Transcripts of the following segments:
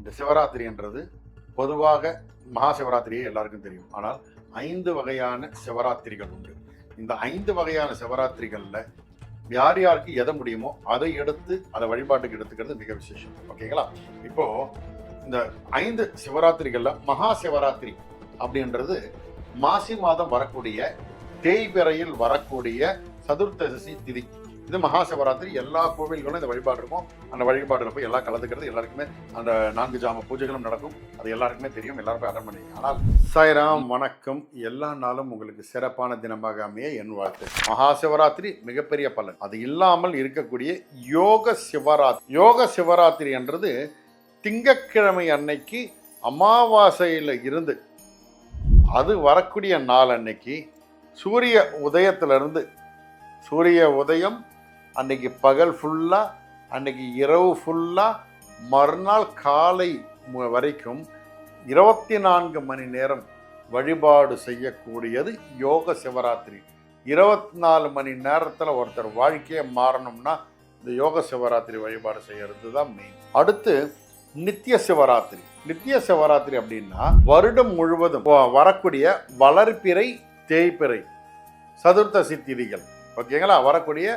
இந்த சிவராத்திரின்றது பொதுவாக மகா சிவராத்திரியே எல்லாருக்கும் தெரியும். ஆனால் ஐந்து வகையான சிவராத்திரிகள் உண்டு. இந்த ஐந்து வகையான சிவராத்திரிகளில் யார் யாருக்கு எதை முடியுமோ அதை எடுத்து அதை வழிபாட்டுக்கு எடுத்துக்கிறது மிக விசேஷம். ஓகேங்களா? இப்போ இந்த ஐந்து சிவராத்திரிகளில் மகா சிவராத்திரி அப்படின்றது மாசி மாதம் வரக்கூடிய தேய்பிறையில் வரக்கூடிய சதுர்த்தசி திதி. இது மகா சிவராத்திரி எல்லா கோவில்களும் இந்த வழிபாடு இருக்கும். அந்த வழிபாடுல போய் எல்லாம் கலந்துக்கிறது எல்லாருக்குமே அந்த நான்கு ஜாம பூஜைகளும் நடக்கும். அது எல்லாருக்குமே தெரியும். எல்லாரும் போய் அட்டன் பண்ணுவீங்க ஆனால் சாய்ராம் வணக்கம். எல்லா நாளும் உங்களுக்கு சிறப்பான தினமாக அமைய என் வாழ்த்து. மகா சிவராத்திரி மிகப்பெரிய பலன். அது இல்லாமல் இருக்கக்கூடிய யோக சிவராத்திரி. யோக சிவராத்திரி என்றது திங்கக்கிழமை அன்னைக்கு அமாவாசையில் இருந்து அது வரக்கூடிய நாள் அன்னைக்கு சூரிய உதயத்திலிருந்து சூரிய உதயம் அன்னைக்கு பகல் ஃபுல்லாக அன்னைக்கு இரவு ஃபுல்லாக மறுநாள் காலை மு- வரைக்கும் இருபத்தி நான்கு மணி நேரம் வழிபாடு செய்யக்கூடியது யோக சிவராத்திரி. இருபத்தி நாலு மணி நேரத்தில் ஒருத்தர் வாழ்க்கையை மாறணும்னா இந்த யோக சிவராத்திரி வழிபாடு செய்யறது தான் மெயின் அடுத்து நித்திய சிவராத்திரி. நித்திய சிவராத்திரி அப்படின்னா வருடம் முழுவதும் வரக்கூடிய வளர்ப்பிறை தேய்ப்பிறை சதுர்த்த சித்திரிகள் ஓகேங்களா? வரக்கூடிய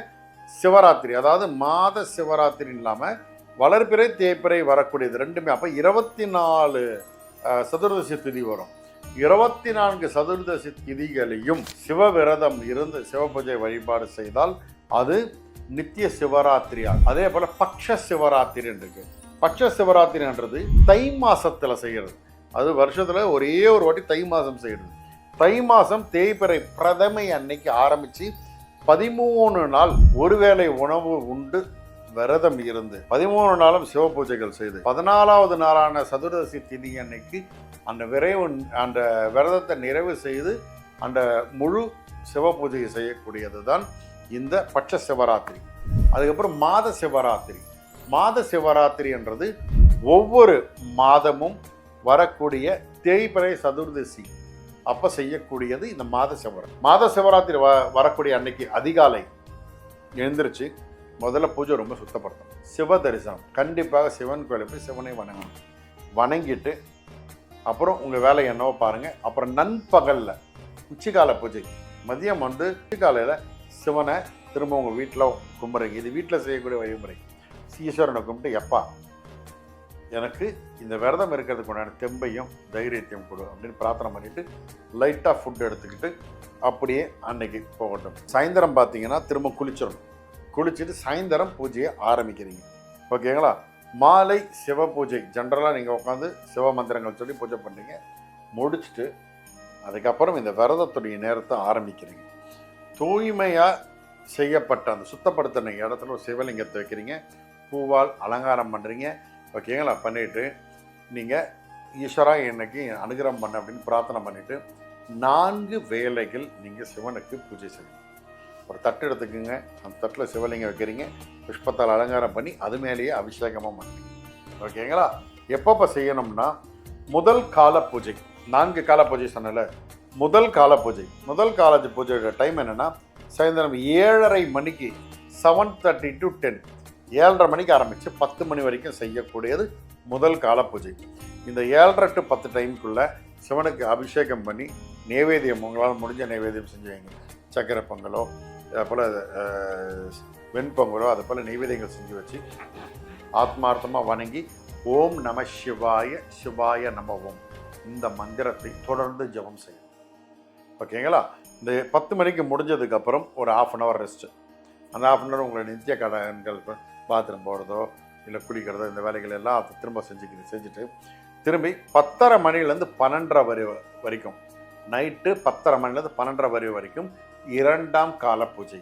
சிவராத்திரி அதாவது மாத சிவராத்திரி இல்லாமல் வளர்பிறை தேய்பிறை வரக்கூடியது ரெண்டுமே. அப்போ இருபத்தி நாலு சதுர்தசி திதி வரும். இருபத்தி நான்கு சதுர்தசி திதிகளையும் சிவவிரதம் இருந்து சிவபூஜை வழிபாடு செய்தால் அது நித்திய சிவராத்திரி ஆகும். அதே போல் பக்ஷ சிவராத்திரி இருக்கு பட்ச சிவராத்திரின்றது தை மாதத்தில் செய்கிறது அது வருஷத்தில் ஒரே ஒரு வாட்டி தை மாதம் செய்கிறது தை மாதம் தேய்பிறை பிரதமை அன்னைக்கு ஆரம்பித்து பதிமூணு நாள் ஒருவேளை உணவு உண்டு விரதம் இருந்து. பதிமூணு நாளும் சிவ பூஜைகள் செய்து. பதினாலாவது நாளான சதுர்தசி திதி அன்னைக்கு அந்த விரைவு அந்த விரதத்தை நிறைவு செய்து அந்த முழு சிவ பூஜையை செய்யக்கூடியது தான் இந்த பட்ச சிவராத்திரி. அதுக்கப்புறம் மாத சிவராத்திரி. மாத சிவராத்திரி என்றது ஒவ்வொரு மாதமும் வரக்கூடிய தேய்பிறை சதுர்தசி. அப்போ செய்யக்கூடியது இந்த மாத சிவராத்திரி. மாத சிவராத்திரி வ வரக்கூடிய அன்னைக்கு அதிகாலை எழுந்திருச்சு முதல்ல பூஜை ரொம்ப சுத்தப்படுத்தணும். சிவ தரிசனம். கண்டிப்பாக சிவன் கோயிலுக்கு போய் சிவனை வணங்கணும். வணங்கிட்டு அப்புறம் உங்கள் வேலை என்னவோ பாருங்கள் அப்புறம் நண்பகலில் உச்சிக்கால பூஜை. மதியம் வந்து உச்சிக்காலையில் சிவனை திரும்ப உங்கள் வீட்டில் கும்பிட்றீங்க. இது வீட்டில் செய்யக்கூடிய வழிமுறை. ஈஸ்வரனை கும்பிட்டு எப்பா எனக்கு இந்த விரதம் இருக்கிறதுக்கு உண்டான தெம்பையும் தைரியத்தையும் கொடு அப்படின்னு பிரார்த்தனை பண்ணிவிட்டு லைட்டாக ஃபுட் எடுத்துக்கிட்டு அப்படியே அன்னைக்கு போகட்டும். சாயந்தரம் பார்த்தீங்கன்னா திரும்ப குளிச்சிடணும். குளிச்சுட்டு சாயந்தரம் பூஜையை ஆரம்பிக்கிறீங்க. ஓகேங்களா? மாலை சிவ பூஜை. ஜென்ரலாக நீங்கள் உட்காந்து சிவ மந்திரங்கள் சொல்லி பூஜை பண்ணுறீங்க முடிச்சுட்டு அதுக்கப்புறம் இந்த விரதத்துடைய நேரத்தை ஆரம்பிக்கிறீங்க. தூய்மையாக செய்யப்பட்ட அந்த சுத்தப்படுத்தின இடத்துல ஒரு சிவலிங்கத்தை வைக்கிறீங்க. பூவால் அலங்காரம் பண்ணுறீங்க ஓகேங்களா? பண்ணிவிட்டு நீங்கள் ஈஸ்வரா இன்னைக்கு அனுகிரகம் பண்ண அப்படின்னு பிரார்த்தனை பண்ணிவிட்டு நான்கு வேலைகள் நீங்கள் சிவனுக்கு பூஜை செய்யணும். ஒரு தட்டு எடுத்துக்கோங்க. அந்த தட்டில் சிவலிங்கம் வைக்கிறீங்க. புஷ்பத்தால் அலங்காரம் பண்ணி அது மேலேயே அபிஷேகமாக பண்ணுங்க ஓகேங்களா? எப்பப்போ செய்யணும்னா முதல் கால பூஜை. நான்கு கால பூஜை சொன்னல முதல் கால பூஜை. முதல் கால பூஜையோட டைம் என்னென்னா சாயந்தரம் ஏழரை மணிக்கு செவன் தேர்ட்டி டு டென் ஏழரை மணிக்கு ஆரம்பித்து பத்து மணி வரைக்கும் செய்யக்கூடியது முதல் கால பூஜை. இந்த ஏழரை டு பத்து டைமுக்குள்ளே சிவனுக்கு அபிஷேகம் பண்ணி நைவேத்தியம் உங்களால் முடிஞ்ச நைவேத்தியம் செஞ்சு வைங்க. சக்கரை பொங்கலோ அதே போல் வெண்பொங்கலோ அதை போல் நைவேத்தியங்கள் செஞ்சு வச்சு ஆத்மார்த்தமாக வணங்கி ஓம் நம சிவாய சிவாய நம ஓம் இந்த மந்திரத்தை தொடர்ந்து ஜெபம் செய்யும் ஓகேங்களா? இந்த பத்து மணிக்கு முடிஞ்சதுக்கப்புறம் ஒரு ஆஃப் அன் ஹவர் ரெஸ்ட்டு அந்த ஆஃப் அன் ஹவர் உங்களை நித்திய கடன்கள் பாத்ரூம் போகிறதோ இல்லை குளிக்கிறதோ இந்த வேலைகள் எல்லாம் அதை திரும்ப செஞ்சுக்கிது செஞ்சுட்டு திரும்பி பத்தரை மணிலேருந்து பன்னெண்டரை வரை வரைக்கும் நைட்டு பத்தரை மணிலேருந்து பன்னெண்டரை வரை வரைக்கும் இரண்டாம் கால பூஜை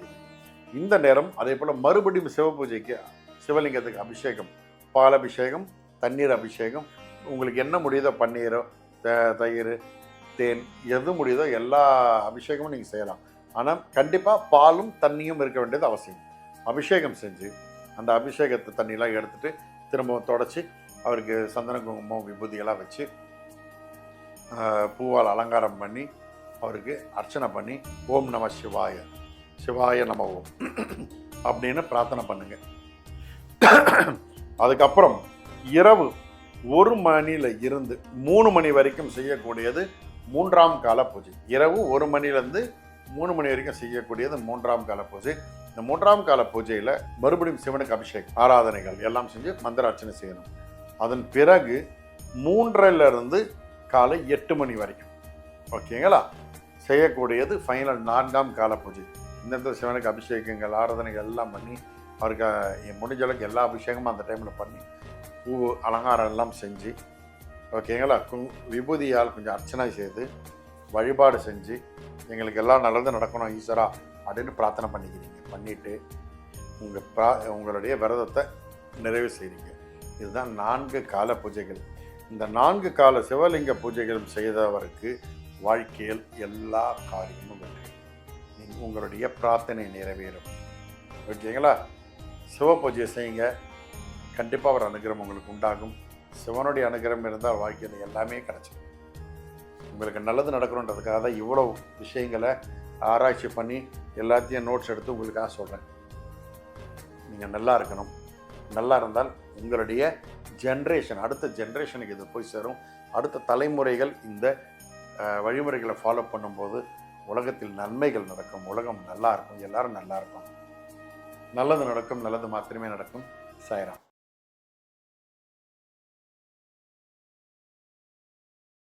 இந்த நேரம் அதே போல் மறுபடியும் சிவ பூஜைக்கு சிவலிங்கத்துக்கு அபிஷேகம் பால் அபிஷேகம் தண்ணீர் அபிஷேகம் உங்களுக்கு என்ன முடியுதோ பன்னீரோ த- தயிர் தேன் எது முடியுதோ எல்லா அபிஷேகமும் நீங்கள் செய்யலாம். ஆனால் கண்டிப்பாக பாலும் தண்ணியும் இருக்க வேண்டியது அவசியம். அபிஷேகம் செஞ்சு அந்த அபிஷேகத்தை தண்ணியெலாம் எடுத்துட்டு திரும்பவும் தொடச்சி அவருக்கு சந்தன குங்குமம் விபூதியெல்லாம் வச்சு பூவால் அலங்காரம் பண்ணி அவருக்கு அர்ச்சனை பண்ணி ஓம் நம சிவாய சிவாய நம ஓம் அப்படின்னு பிரார்த்தனை பண்ணுங்க. அதுக்கப்புறம் இரவு ஒரு மணியில் இருந்து மூணு மணி வரைக்கும் செய்யக்கூடியது மூன்றாம் கால பூஜை. இரவு ஒரு மணிலேருந்து மூணு மணி வரைக்கும் செய்யக்கூடியது மூன்றாம் கால பூஜை. இந்த மூன்றாம் கால பூஜையில் மறுபடியும் சிவனுக்கு அபிஷேகம் ஆராதனைகள் எல்லாம் செஞ்சு மந்திர அர்ச்சனை செய்யணும். அதன் பிறகு மூன்றிலிருந்து காலை எட்டு மணி வரைக்கும். ஓகேங்களா? செய்யக்கூடியது ஃபைனல் நான்காம் கால பூஜை. இந்த சிவனுக்கு அபிஷேகங்கள் ஆராதனைகள் எல்லாம் பண்ணி அவருக்கு என் முடிஞ்ச அளவுக்கு எல்லா அபிஷேகமும் அந்த டைமில் பண்ணி பூ அலங்காரம் எல்லாம் செஞ்சு ஓகேங்களா? கு விபூதியால் கொஞ்சம் அர்ச்சனை செய்து வழிபாடு செஞ்சு எங்களுக்கு எல்லாம் நல்லது நடக்கணும் ஈஸ்வரா அப்படின்னு பிரார்த்தனை பண்ணிக்கிறீங்க. பண்ணிவிட்டு உங்கள் ப்ரா உங்களுடைய விரதத்தை நிறைவு செய்கிறீங்க இதுதான் நான்கு கால பூஜைகள். இந்த நான்கு கால சிவலிங்க பூஜைகளும் செய்தவருக்கு வாழ்க்கையில் எல்லா காரியமும் வெற்றி உங்களுடைய பிரார்த்தனை நிறைவேறும். ஓகேங்களா? சிவ பூஜை செய்யுங்க. கண்டிப்பாக அவர் அனுகிரகம் உங்களுக்கு உண்டாகும். சிவனுடைய அனுகிரகம் இருந்தால் வாழ்க்கையில் எல்லாமே கிடச்சிடும் உங்களுக்கு நல்லது நடக்கணுன்றதுக்காக தான் இவ்வளோ விஷயங்களை ஆராய்ச்சி பண்ணி எல்லாத்தையும் நோட்ஸ் எடுத்து உங்களுக்காக சொல்கிறேன் நீங்கள் நல்லா இருக்கணும். நல்லா இருந்தால் உங்களுடைய ஜென்ரேஷன் அடுத்த ஜென்ரேஷனுக்கு இது போய் சேரும். அடுத்த தலைமுறைகள் இந்த வழிமுறைகளை ஃபாலோ பண்ணும்போது உலகத்தில் நன்மைகள் நடக்கும். உலகம் நல்லா இருக்கும். எல்லாரும் நல்லா இருக்கும் நல்லது நடக்கும். நல்லது மாத்திரமே நடக்கும். சாய்ராம்.